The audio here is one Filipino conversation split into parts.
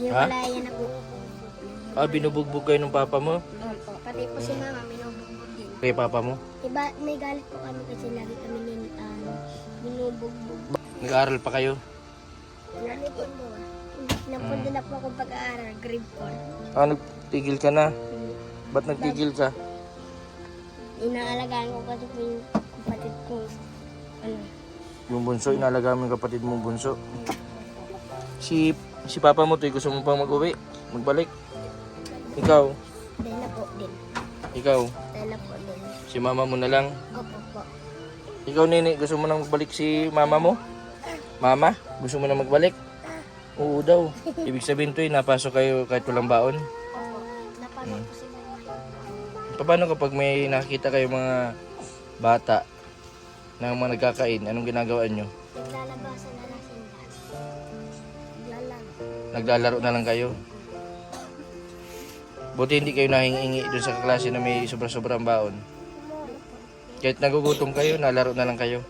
Naghiwalayan na po. Ah, binubugbog kayo ng papa mo? Opo. Pati po si mama, minubugbog din. Kay papa mo? Iba, may galit po kami kasi lagi kami nin, ano, binubugbog. Nag-aaral pa kayo? Lalo po po. Napunta na po ako pag-aaral, grade 4. Ah, nagtigil ka na? Ba't nagtigil ka? Inaalagaan ko kasi po yung kapatid ko. Ano, Yung bunso, inalaga mo yung kapatid mong bunso. Si si papa mo, tuy, gusto mo pang mag-uwi? Magbalik? Ikaw? dahil na po din. Ikaw? Dahil na po din. Si mama mo na lang? Opo po. Ikaw, nini, gusto mo nang magbalik si mama mo? Mama, gusto mo na magbalik? Oo daw. Ibig sabihin to, napasok kayo kahit walang baon. Opo. Napanood po si mama. Paano kapag may nakikita kayo mga bata na mga nagkakain, anong ginagawa nyo? Naglalaro. Na lang kayo? Buti hindi kayo nahingi doon sa kaklase na may sobra-sobrang baon. Kahit nagugutom kayo, nalaro na lang kayo.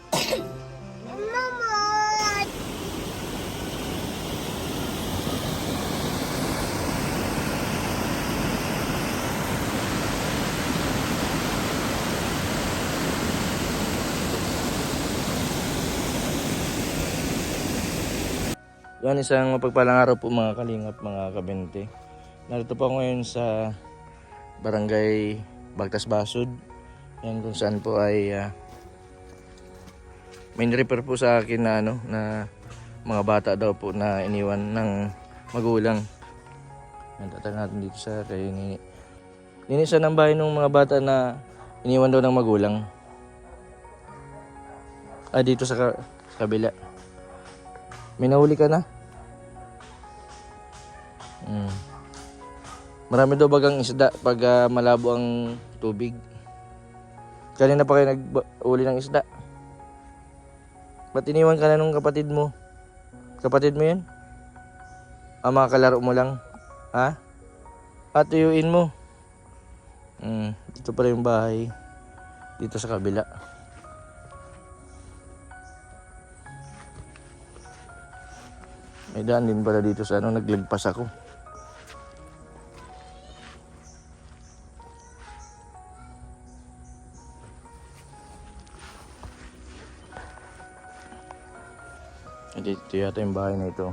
Yan isang mapagpalang araw po mga kalingap, mga kabente. Narito po ako ngayon sa barangay Bagtas Basud. Yan kung saan po ay ah, may repair po sa akin na ano na mga bata daw po na iniwan ng magulang. Yan tatawag natin dito sa kay Nini. Saan ang bahay ng mga bata na iniwan daw ng magulang? Ah, dito sa kabila. May nahuli ka na? Marami daw bagang isda pag ah, malabo ang tubig. Kanina pa kayo nag-uli ng isda. Ba't iniwan ka na nung kapatid mo? Kapatid mo yun? Ah, mga kalaro mo lang? Ha? At tuyuin mo? Mm, dito pa rin yung bahay. Dito sa kabila. May daan din pala dito sa ano, naglagpas ako. Ito, yata yung bahay na ito.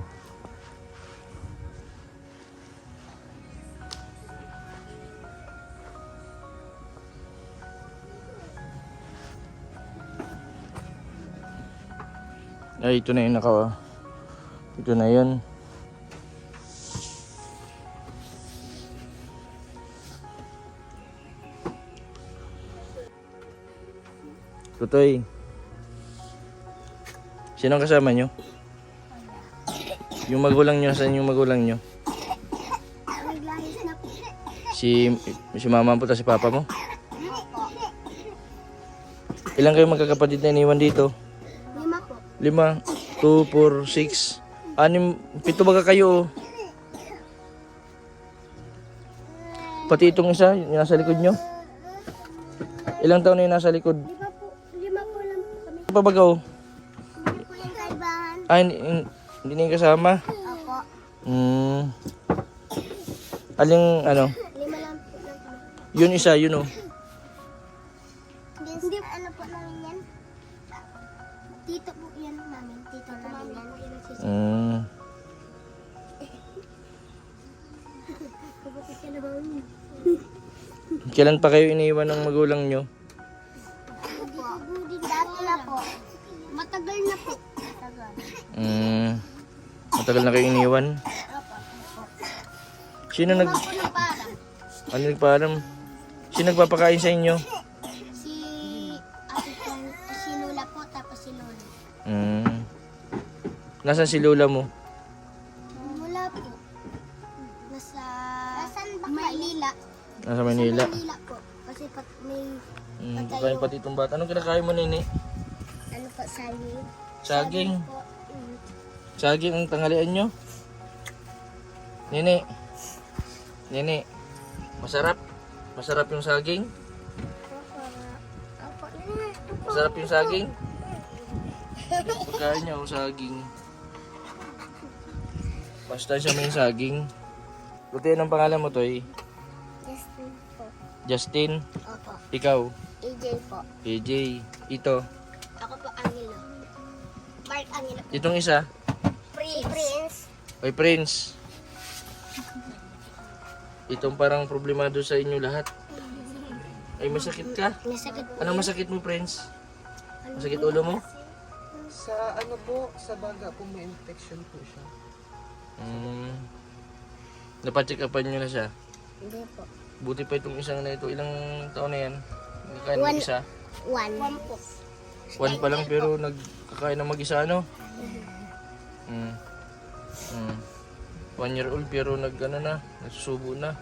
Ay, ito na yung naka... Ito na yun. Tutoy. Sino kasama nyo? Yung magulang nyo, saan yung magulang nyo? Si, si mama po ta si papa mo? Ilang kayo magkakapatid na iniwan dito? Lima po. Lima, two, four, six, anim, pito baga kayo. oh. Pati itong isa, yung nasa likod nyo. Ilang taon na yung nasa likod? Lima po. Lima po lang po kami. Pa baga oh? Hindi na yung kasama. Opo. Hmm. Aling, ano, Lima lang po yun isa, yun oh. Hindi, ano po namin yan. Tito po yan namin. Tito namin yan. Hmm. Kailan pa kayo iniwan ng magulang nyo? Dati na po. Matagal na po. Matagal. Hmm. Matagal na kayo iniwan. Sino nag... Ano nagpaalam? Sino nagpapakain sa inyo? Si si Lola po, tapos si Lola. Hmm. Nasaan si lola mo? Wala po. Nasa... Nasaan ba Maynila. Nasa Manila. Maynila po. Kasi pat may Hmm. Pakain pati itong bata. Anong kinakain mo, nini? ano po, saging. Saging. Po. Mm. Saging ang tanghalian nyo? Nini. Nini. Masarap? Masarap yung saging? Masarap yung saging? Pagkain niya ang saging. Masustansya mo yung saging. Buti ang pangalan mo, Toy. Justin po. Justin. Opo. Ikaw. AJ po. AJ. Ito. Ako po Angelo. Mark Angelo. Itong isa. Prince. Prince. Oy, Prince. Itong parang problemado sa inyo lahat. Ay, masakit ka? Nasakit po. Anong masakit mo, Prince? Masakit ulo mo? Sa ano po, sa baga po may infection po siya. Hmm. Napacheck upan nyo na siya. Hindi po. Buti pa itong isang na ito. Ilang taon na yan? Nagkakain ng One. isa. One. One po. One pa lang pero nagkakain ng mag-isa, ano? Hmm. Hmm. One year old pero nag ano na, nagsusubo na.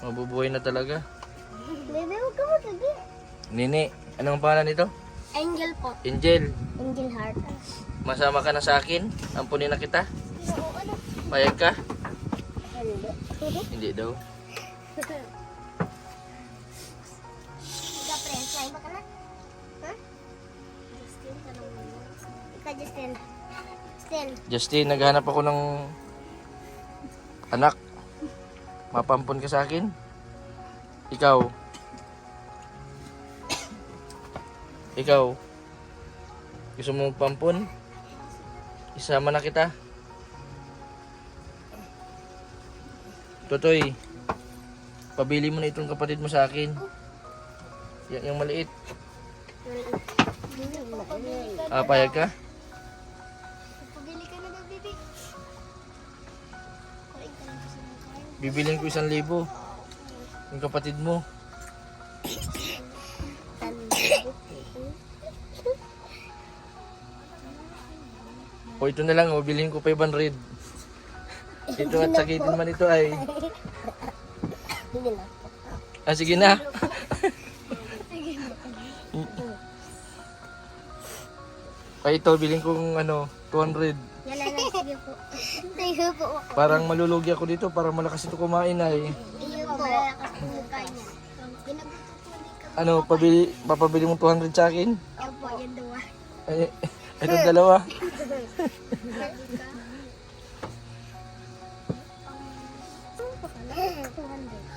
Mabubuhay na talaga. Bebe, huwag ka magagi. Nini, anong pangalan nito? Angel po. Angel, Angel Heart. masama ka na sa akin? Ampunin na kita? Oo, ano? Payag ka? Hindi. Hindi daw. Justin. Justin. Justin, naghanap ako ng anak. Mapampun ka sa akin? Ikaw. Ikaw. Gusto mo pampun? Isama na kita. Totoy, pabili mo na itong kapatid mo sa akin. Y- yung maliit. Ah, payag ka? Bibilin ko isang libo. Yung kapatid mo. O ito na lang, o bilhin ko 500. Ito at sakitin man ito ay. Ah, sige na. Ay ito, bilhin kong ano, 200. Sige po. Parang malulugi ako dito, para malakas ito kumain ay. Iyo po. Malalakas po niya. Ano, pabili, papabili mo 200 sa akin? Opo, yan daw ah. Ay, ito dalawa.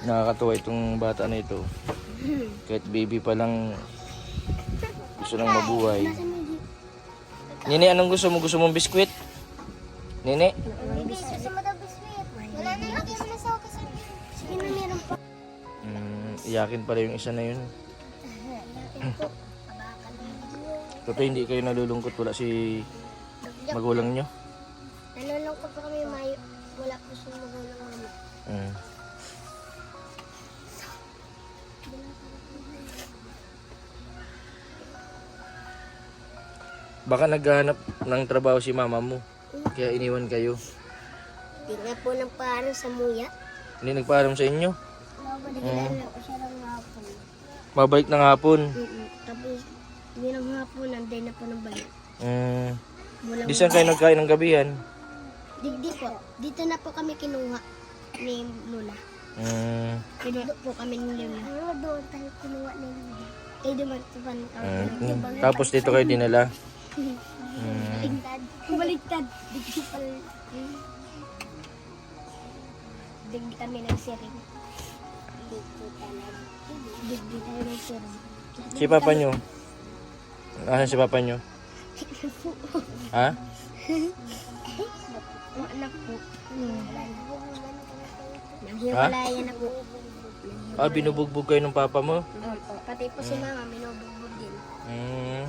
Nakakatuwa itong bata na ito. Kahit baby pa lang gusto nang mabuhay. Nini, anong gusto mo? Gusto mong biskwit? Nini? Gusto mo daw biscuit? Wala na, na sa ako kasi. Sige na, meron pa. Mm, iyakin pala yung isa na yun. Totoo hindi kayo nalulungkot wala si magulang nyo. Nalulungkot pa kami, may wala po siya magulang mama. Mm. Baka naghahanap ng trabaho si mama mo. Kaya iniwan kayo. Hindi nga po ng paano sa muya. Hindi nagpaalam sa inyo. Nagkilala ko siya ng hapon. Babalik ng hapon. Mm-mm. Tapos, hindi ng hapon, nanday na po ng balik. Mm. Di saan kayo nagkain ng gabihan? Digdi po. Dito na po kami kinuha ni Lula. Mm. Kinuha po kami ni Lula. Ano doon tayo kinuha ni Lula? Eh, dumantupan kami. Mm. Tapos dito kayo dinala. Mm. Baliktad. Baliktad. Digdi pala. Digdi kami nagsiring. Digdi talaga. Digdi tayo nagsiring. Si papa nyo? Asan si papa nyo? Ha? Anak po. Nanghiwalayan na po. Ah, binubugbog kayo ng papa mo? Opo. Pati po si mama, minubugbog din. Mm.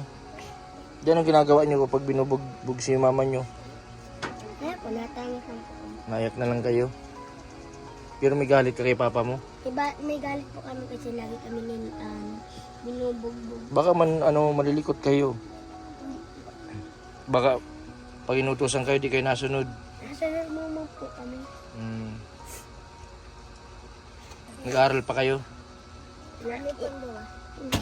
Yan ang ginagawa nyo kapag binubugbog si mama. Kaya po, natangis lang po. Nayak na lang kayo. Pero may galit ka kay papa mo. Iba, may galit po kami kasi lagi kami nin, um, binubugbog. Baka man ano malilikot kayo. Baka pag inutusan kayo di kayo nasunod. Nasa mo po kami. Mm. Nag-aaral pa kayo? Lalo po?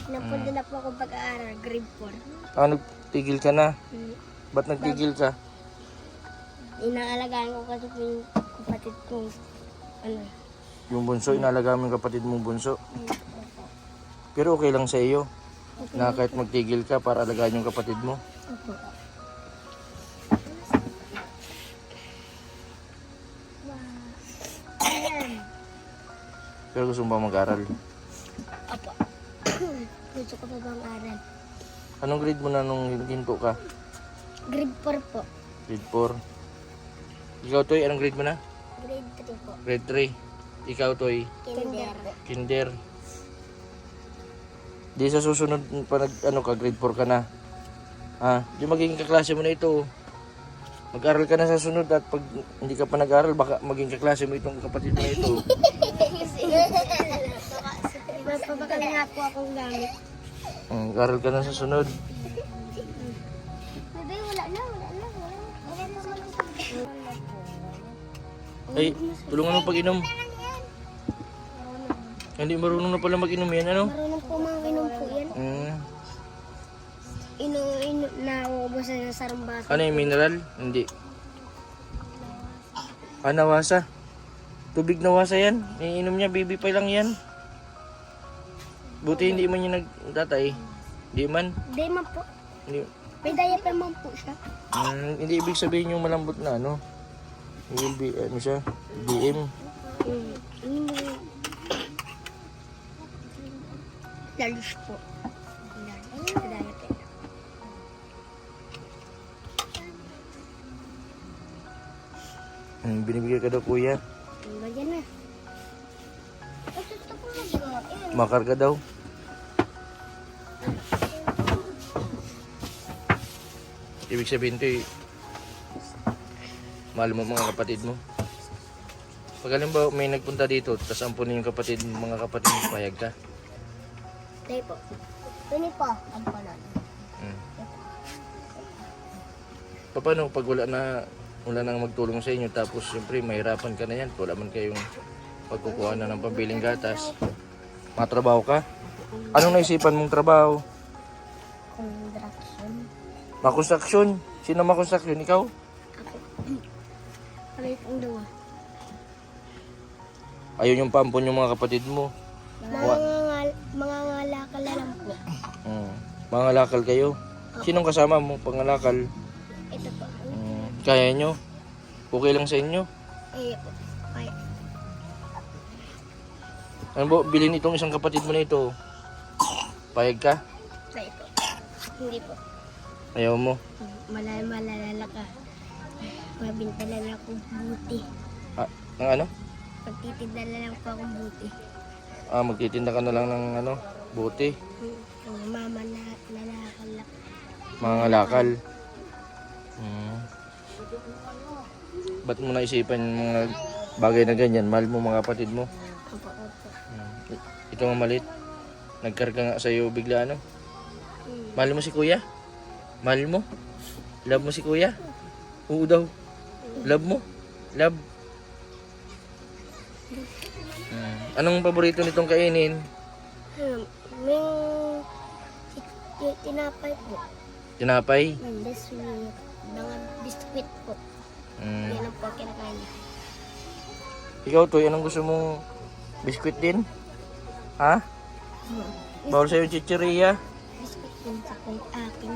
Napunta na po ako pag-aaral, grade 4. Ah, nagtigil ka na. Hmm. Ba't nagtigil ka? Inaalagaan ko kasi po yung kapatid ko. Alay. Yung bunso, hmm. inalaga mo yung kapatid mong bunso. Hmm. Pero okay lang sa iyo na kahit magtigil ka para alagaan yung kapatid mo. Okay. Pero gusto mo ba mag-aral? Opo. gusto ko pa bang aral. Anong grade mo na nung ginto ka? Grade 4 po. Grade 4. Ikaw, Toy, anong grade mo na? Grade 3 po. Grade 3. Ikaw, Toy? Kinder. Kinder. Di sa susunod pa nag, ano ka, grade 4 ka na. Ha? Di magiging kaklase mo na ito. Mag-aral ka na sa sunod at pag hindi ka pa nag-aral, baka maging kaklase mo itong kapatid mo ito. Mapapakal nga po akong gamit. Mm, aral ka na sa sunod. Ay, tulungan mo pag-inom. Hindi marunong na pala mag-inom yan, ano? Marunong po mag-inom po yan. Mm. Ino, ino, nauubusan niya sa rambasa. Ano yung mineral? Hindi. Ah, nawasa. Tubig nawasa yan. Iinom niya, baby pa lang yan. Buti hindi man niya nagtatay. Hindi man. Hindi man po. Hindi. May diaper man po siya. Mm, hindi ibig sabihin yung malambot na ano. Hindi, ano eh, siya? BM. Lalos po. Hmm, binibigay ka daw kuya. Binibigyan na. Makarga daw. Ibig sabihin ito mahal mo mga kapatid mo. Pag alam ba may nagpunta dito, tapos ampunin yung kapatid mo, mga kapatid mo, payag ka? Hindi po. Hindi po, ampunan. Hmm. Paano pag wala na wala nang magtulong sa inyo tapos siyempre mahirapan ka na yan wala man kayong pagkukuha na ng pambiling gatas matrabaho ka anong naisipan mong trabaho construction makonstruction sino makonstruction ikaw Ayun yung pampon yung mga kapatid mo. Mangangal, mangangalakal na lang po. Hmm. Mangalakal kayo? Sinong kasama mo pangalakal? Ito po. Hmm. Kaya nyo? Okay lang sa inyo? Eh po. Kaya. Ano ba, bilhin itong isang kapatid mo na ito. Payag ka? Sa ito. Hindi po. Ayaw mo? Malala, malalala ka. Mabintalan ako buti. Ah, ang ano? Magtitinda na lang po akong buti. Ah, magtitinda ka na lang ng ano, buti? Ang mama na lalakal lang. Mga lakal? Hmm. Ba't mo naisipan yung mga bagay na ganyan? Mahal mo mga kapatid mo? Opo, opo. Hmm. Ito nga malit. Nagkarga nga sa'yo bigla ano? Mahal mo si kuya? Mahal mo? Love mo si kuya? Oo daw. Love mo? Love? Hmm. Anong paborito nitong kainin? Hmm, may tinapay po. Tinapay? Hmm, biscuit. Mga biscuit po. Hmm. Yan ang po kinakain niya. Ikaw, Toy, anong gusto mong biscuit din? Ha? Hmm. Bawal sa'yo yung chichiria? Biscuit din sa akin.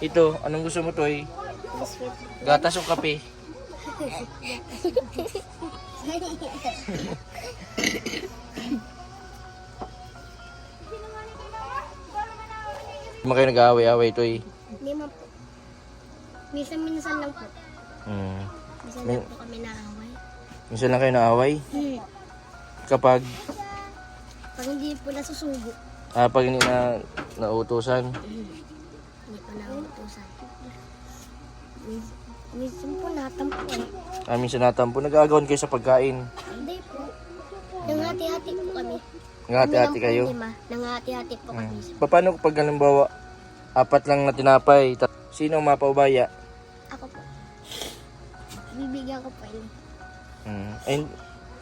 Ito, anong gusto mo, Toy? Biscuit. Gatas o kape? Hindi kayo nag-aaway-aaway ito eh. Hindi man po. Minsan-minsan lang po. Mm. Minsan lang po hmm. kami naaway. Minsan lang kayo naaway? Hmm. Kapag? Pag hindi po nasusubo. Ah, pag hindi na nautusan? Hmm. Hindi po nautusan. Minsan. Hmm. Minsan po natampo eh. Ah, minsan natampo. Nag-aagawan kayo sa pagkain. Hindi po. Nangati-hati po kami. Nangati-hati kayo? Lima. Nangati-hati po kami. Hmm. Paano pag halimbawa, apat lang na tinapay, sino mapaubaya? Ako po. Bibigyan ko po yun. Hmm. And,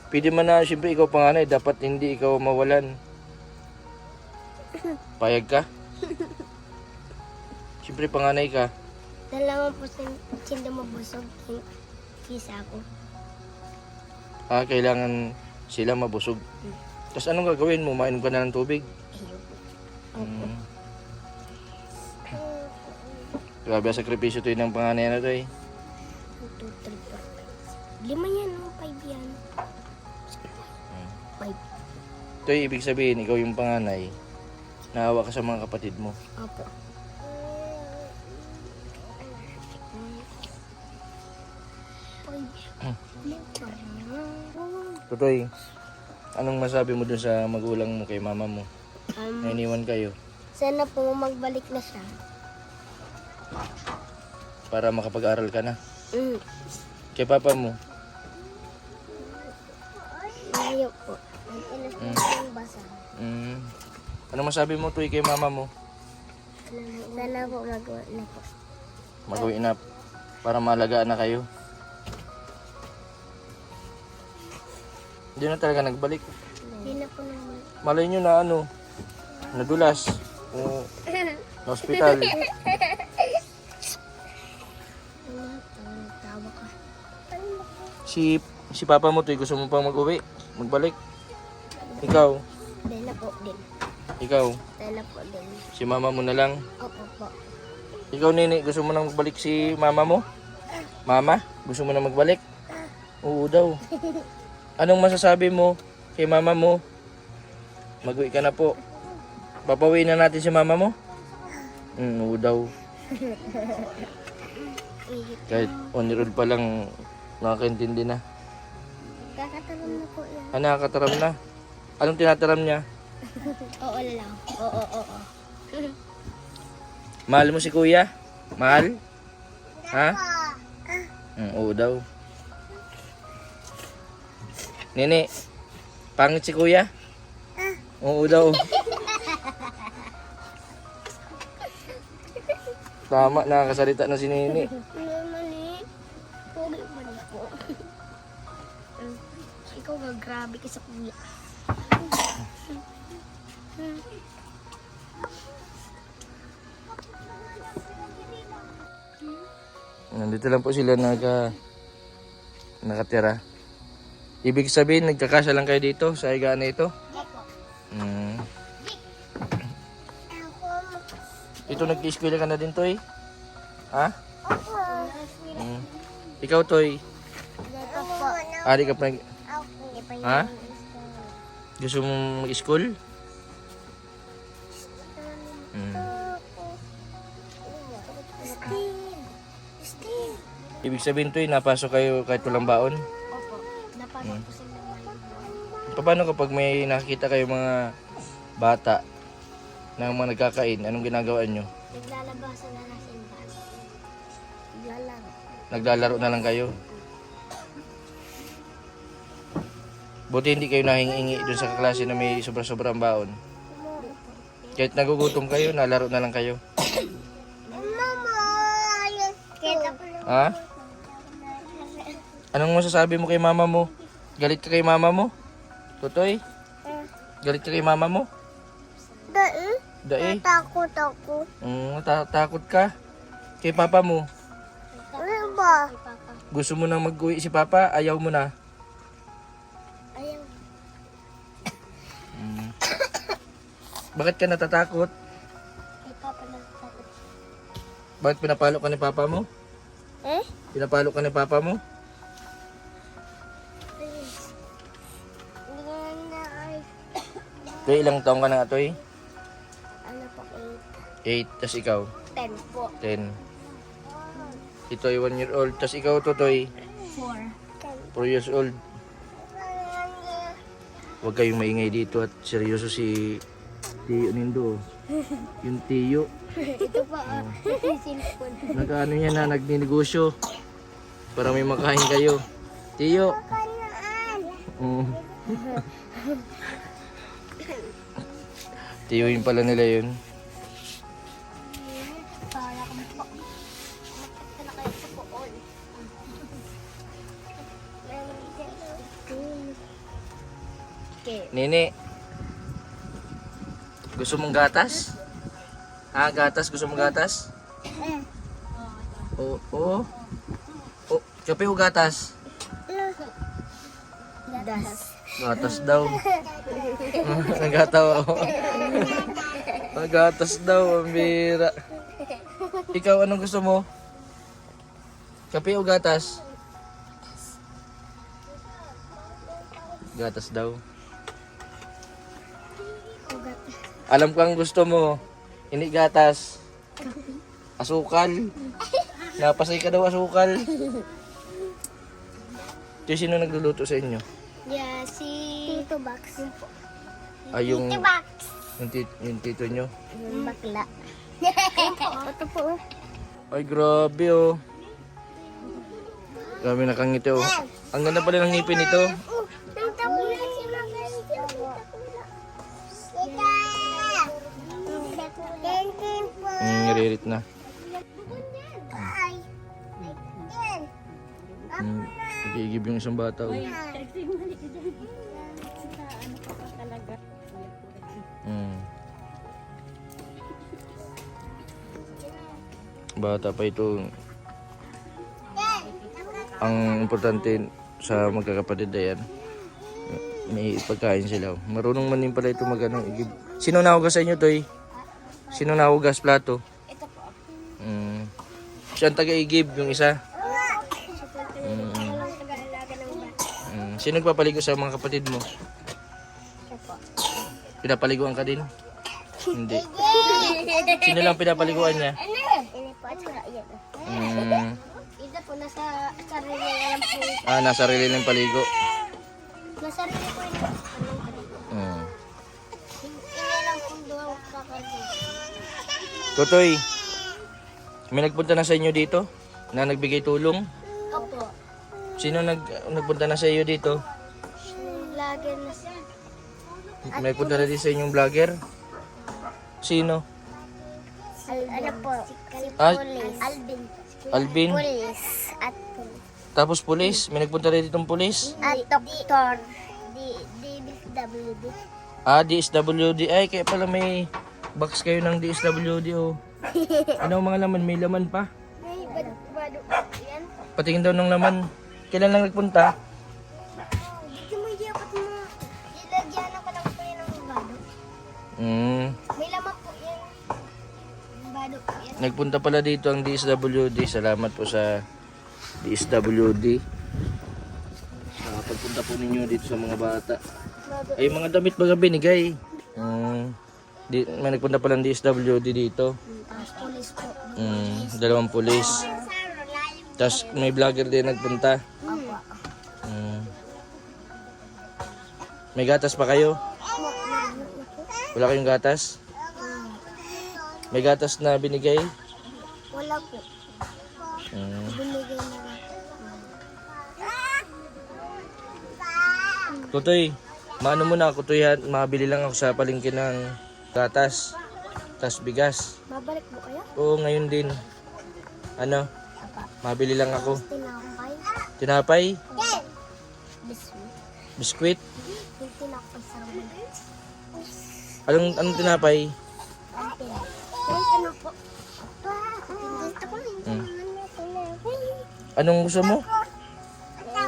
pwede man na, siyempre ikaw panganay, eh. dapat hindi ikaw mawalan. Payag ka? Siyempre panganay ka. Dalawang po sila mabusog kisa ako. Ah, kailangan sila mabusog. Hmm. Tapos anong gagawin mo? Mainom ka na ng tubig? Ayun. Opo. Hmm. Grabe ang sakripisyo to yun ng panganay na to eh. 2, 3, Lima yan o, 5 yan. Mm. 5. Ito ibig sabihin, ikaw yung panganay. Naawa ka sa mga kapatid mo. Opo. Tutoy, anong masabi mo dun sa magulang mo kay mama mo? Um, Na iniwan kayo sana po magbalik na siya. para makapag-aral ka na. Mm. Kay papa mo, Ayaw po. Mm. basa. mm, anong masabi mo tuloy kay mama mo? Sana po magawa na po. Mag-uwi na para malagaan na kayo. Hindi na talaga nagbalik. Hindi na po naman. Malay nyo na ano, nadulas. O, na hospital. Si, si papa mo tuloy gusto mo pang mag-uwi, magbalik. Ikaw, Hindi na po din. ikaw, Hindi na po din. si mama mo na lang. Opo po. Ikaw, Nini, gusto mo na magbalik si mama mo? Mama, gusto mo na magbalik? Oo daw. Anong masasabi mo kay mama mo? Mag-uwi ka na po. Papawiin na natin si mama mo? Mm, oo daw. Kahit on old pa lang, nakakaintindi na. Kakatanong na po yan. Ah, nakakataram na. Anong tinataram niya? Oo lang. Oo, oo, oo. Mahal mo si kuya? Mahal? Ha? Mm, oo daw. Nene, pangit si kuya? Oo daw. Tama, nakakasalita na si Nene. Pogi po. Mm. Ikaw ga, grabe ka sa kuya. Nandito lang po sila naka, nakatira. Ibig sabihin, nagkakasya lang kayo dito sa higaan na ito? Mm. Ito nag-eskwela ka na din, Toy? Ha? Mm. Ikaw, Toy? Ari ka pa nag... Ha? Gusto mong mag-school? Mm. Ibig sabihin, Toy, napasok kayo kahit walang baon? Paano kapag may nakikita kayo mga bata na mga nagkakain, anong ginagawa nyo? Naglalabasan na lang simbahan. Naglalaro. Naglalaro na lang kayo? Buti hindi kayo nahingi dun sa kaklase na may sobra-sobrang baon. Kahit nagugutom kayo, nalaro na lang kayo. Ha? Anong masasabi mo kay mama mo? Galit ka kay mama mo? Tutoy? Galit ka kay mama mo? Dahil? Dae? Takot ako. Mm, takot ka? Kay papa mo? Ano ba? Gusto mo nang mag-uwi si papa? Ayaw mo na? Ayaw. Mm. Bakit ka natatakot? Kay Papa lang takot. Bakit pinapalo ka ni papa mo? Eh? Pinapalo ka ni papa mo? Toy, ilang taong ka na nga, Toy? Ano po? Eight. 8, tas ikaw? Ten po. 10. Ito ay 1 year old, tas ikaw to, Toy? Four. Ten. 4 years old. Huwag kayong maingay dito at seryoso si Tiyo Nindo. Yung Tiyo, Ito pa ah. Cellphone. nag-ano niya na, nagninegosyo. Para may makain kayo. Tiyo. Mm. Tiyo yun pala nila yun. Nini. Gusto mong gatas? Ha, gatas? Gusto mong gatas? Oo. Oo. Oh, kape o gatas? Das. Gatas daw. Nagatawa ako. Gatas daw, ang bira. Ikaw, anong gusto mo? Kape o gatas? Gatas daw. Alam ko ang gusto mo. Ini gatas. Asukal. Napasay ka daw asukal. Ito sino nagluluto sa inyo? Yeah, si... Tito Box. Ay, yung, Tito Box. yung, tit- yung tito nyo. Yung bakla. Ito po. Ay, grabe oh. Grabe nakangiti oh. Ang ganda pala ng ngipin nito. Mm, naririt na. Mm, Nag-iigib yung isang bata oh. Bata pa ito. Ang importante sa magkakapatid na yan, may pagkain sila. Marunong man din pala ito mag ano, igib. Sino nahugas sa inyo, Toy? Sino nahugas plato? Ito po. Mm. Siya ang taga-igib, yung isa. Mm. Mm. Sino nagpapaligo sa mga kapatid mo? Pinapaliguan ka din? Hindi. Sino lang pinapaliguan niya? Ah, nasa sarili ng paligo. Nasa sarili po yun. Anong kaligo? Mm. Ini lang po doon kakaligo. Totoy, may nagpunta na sa inyo dito? Na nagbigay tulong? Opo. Sino nag nagpunta na sa iyo dito? Lagi na sa... May nagpunta na din sa inyong vlogger? Sino? ano po? Si Ah, Police. Alvin. Alvin? Police. Tapos pulis? May nagpunta rin ditong pulis? At doktor. Di, DBWD. Ah, DSWD. Ay, kaya pala may box kayo ng DSWD oh. Ano mga laman? May laman pa? May bad, bado. Yan. Patingin daw ng laman. Kailan lang nagpunta? Dito mo dapat mo. Ilagyan ako lang po yan ng bado. Hmm. May laman po yan. Bado po yan. Nagpunta pala dito ang DSWD. Salamat po sa DSWD. Sa pagpunta po ninyo dito sa mga bata. Ay, mga damit baga binigay. Hmm. Di, may nagpunta pala ng DSWD dito. Hmm. Dalawang pulis. Tapos may vlogger din nagpunta. Hmm. May gatas pa kayo? Wala kayong gatas? May gatas na binigay? Tutoy, maano mo na ako Toy, ha? Mabili lang ako sa palengke ng gatas. Tas bigas. Babalik po kayo? Oo, ngayon din. Ano? Mabili lang ako. Tinakay. Tinapay? Biscuit. Biskwit? Yung tinakay sa. Anong, anong tinapay? Ano Hmm. tinapay. Anong gusto mo?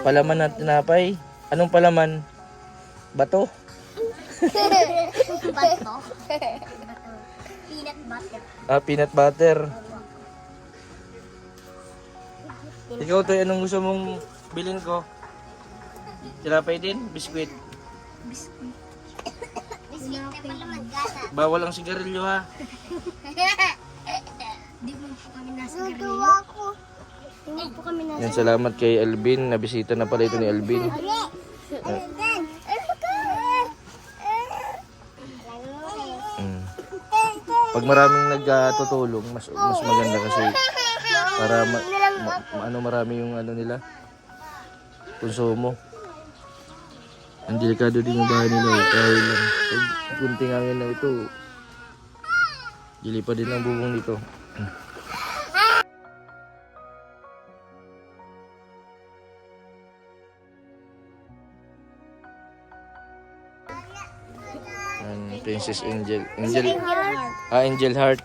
Palaman na tinapay? Anong palaman? Bato? Bato. Peanut butter. Ah, peanut butter. Ikaw, Toy, anong gusto mong bilhin ko? Tinapay din? Biskwit? Biscuit na pala maggata. Bawal ang sigarilyo ha. Di mo po kami nasa garilyo. ako. Hindi po kami nasa Yan, salamat kay Alvin. Nabisita na pala ito ni Alvin. Mm. Pag maraming nagtutulong, mas mas maganda kasi para ma, ma- ma- ano marami yung ano nila konsumo. Ang delikado din yung bahay nila eh. Dahil lang, pag kunting hangin na ito, dili pa din ang bubong nito. Princess Angel. Angel. Ah, Angel Heart.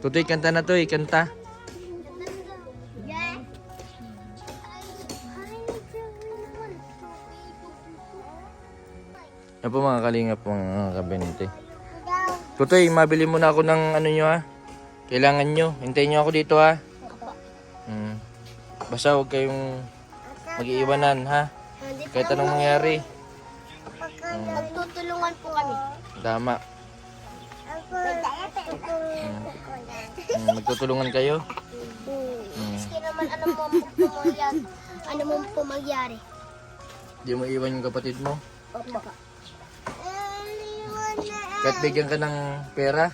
Tutoy, kanta na to eh, kanta. Yan po mga kalingap mga kabinete. Tutoy, mabili mo na ako ng ano nyo ha. Kailangan nyo. Hintayin nyo ako dito ha. Hmm. Basta huwag kayong mag-iiwanan ha. Hindi Kahit anong mangyari. Magtutulungan po kami. Tama. Hmm. Magtutulungan kayo. Hmm. Maski naman ano mo po mangyari. Ano mo po mangyari. Di mo iwan yung kapatid mo. Opo. Kahit bigyan ka ng pera.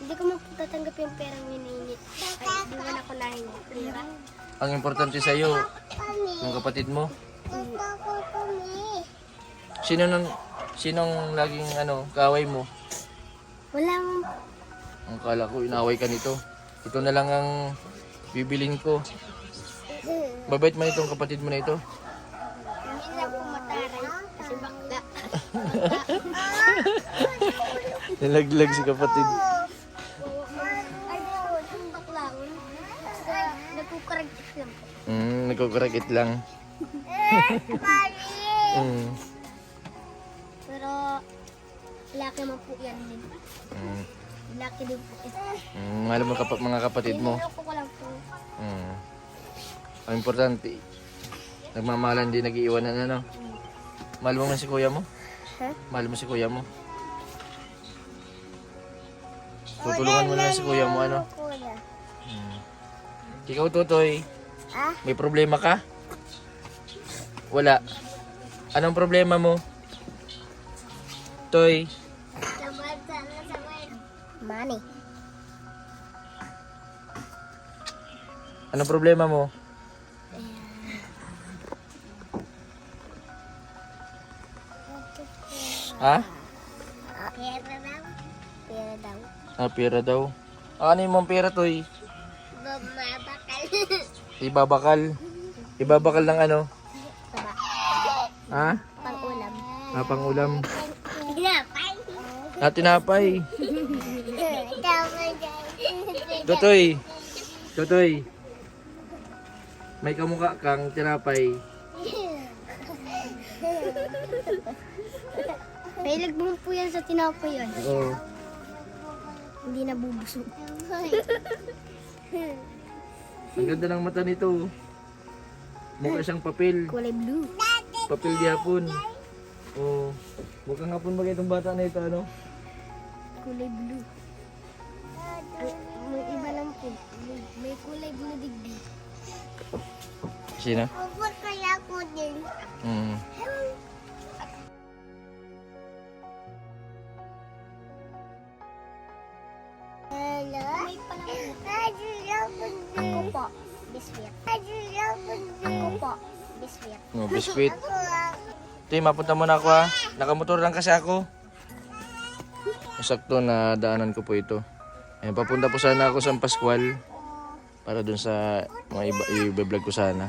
Hindi ko magtatanggap yung perang hinihingi. Ay, di man ako nahingi. Pera. Ang importante sa'yo, yung kapatid mo. Sino nung, sinong laging ano, kaaway mo? Walang Ang kala ko, inaway ka nito. Ito na lang ang bibilin ko. Babait man itong kapatid mo na ito. Hindi na po mataray. Kasi bakla. Nalaglag si kapatid. Basta nagkukaragit lang. Hmm, nagkukurakit lang. Hmm. Pero, laki mo po yan din. Hmm. Laki din po. Hmm, mahal mo kapa- mga kapatid mo. Niloko ko lang po. Hmm. Ang importante, nagmamahalan din, nag-iiwanan ano. Mahal mo man si kuya mo? Ha? Mahal mo si kuya mo? Tutulungan mo na si kuya mo ano? Hmm. Ikaw, Tutoy, Ah? may problema ka? Wala. Anong problema mo? Toy, Money. anong problema mo? Ha? Pera daw. Pera daw. Ah, pera daw. Ah, ano yung mga pera, Toy? Bumabakal. Ibabakal. Ibabakal ng ano? Saba. Ha? Pang-ulam. Ah, pangulam. Ginapay. Ah, tinapay. Totoy. Totoy. May kamukha kang tinapay. Mahilag mo po yan sa tinapay yun. Oo. Hindi nabubusog. Ang ganda ng mata nito. Mukha siyang papel. Kulay blue. Papel di hapon. Oo. Mukhang hapon ba itong bata na ito, ano? Kulay blue. Ang- May iba lang po. May, may kulay blue digdi. Sino? Upot kaya ko din. Mm. Ako po. Biscuit. Ako po. Biscuit. No, biskuit. Tuy, mapunta muna ako ha. Nakamotor lang kasi ako. Sakto na daanan ko po ito. Ayan, papunta po sana ako sa Pascual. Para dun sa mga iba, i-vlog ko sana.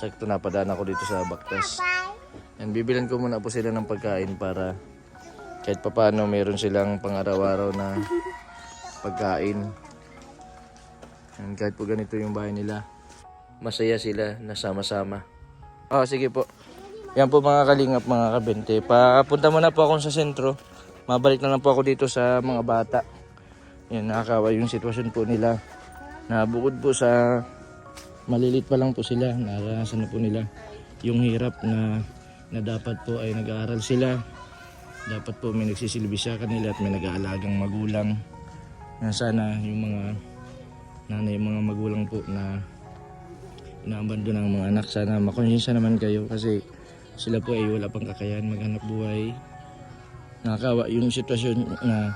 Sakto na padaan ako dito sa Baktas. Ayan, bibilan ko muna po sila ng pagkain para kahit papaano meron silang pang-araw-araw na pagkain. Ayan, kahit po ganito yung bahay nila. Masaya sila na sama-sama. Oh, sige po. Yan po mga kalingap, mga kabente. Papunta muna po ako sa sentro. Mabalik na lang po ako dito sa mga bata. Yan, nakakawa yung sitwasyon po nila. Na bukod po sa malilit pa lang po sila, naranasan na po nila yung hirap na, na dapat po ay nag-aaral sila. Dapat po may nagsisilbi sa kanila at may nag-aalagang magulang. Na sana yung mga nanay, mga magulang po na inaabandon ng mga anak. Sana makonsensya naman kayo kasi sila po ay wala pang kakayahan maghanap buhay. Nakakawa yung sitwasyon na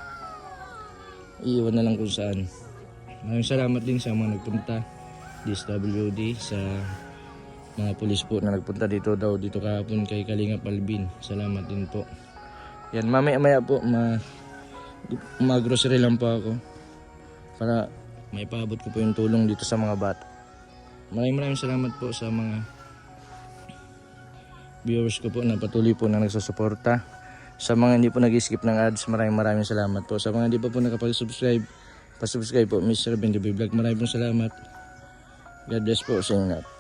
iiwan na lang kung saan. Maraming salamat din sa mga nagpunta DSWD sa mga pulis po na nagpunta dito daw dito kahapon kay Kalinga Palbin. Salamat din po. Yan, mamaya maya po ma mag-grocery lang po ako para may ko po yung tulong dito sa mga bata. Maraming maraming salamat po sa mga viewers ko po na patuloy po na nagsusuporta. Sa mga hindi po nag-skip ng ads, maraming maraming salamat po. Sa mga hindi pa po nakapag-subscribe, pa-subscribe po, Mr. Bendy Vlog. Maraming po salamat. God bless po sa inyo. lahat.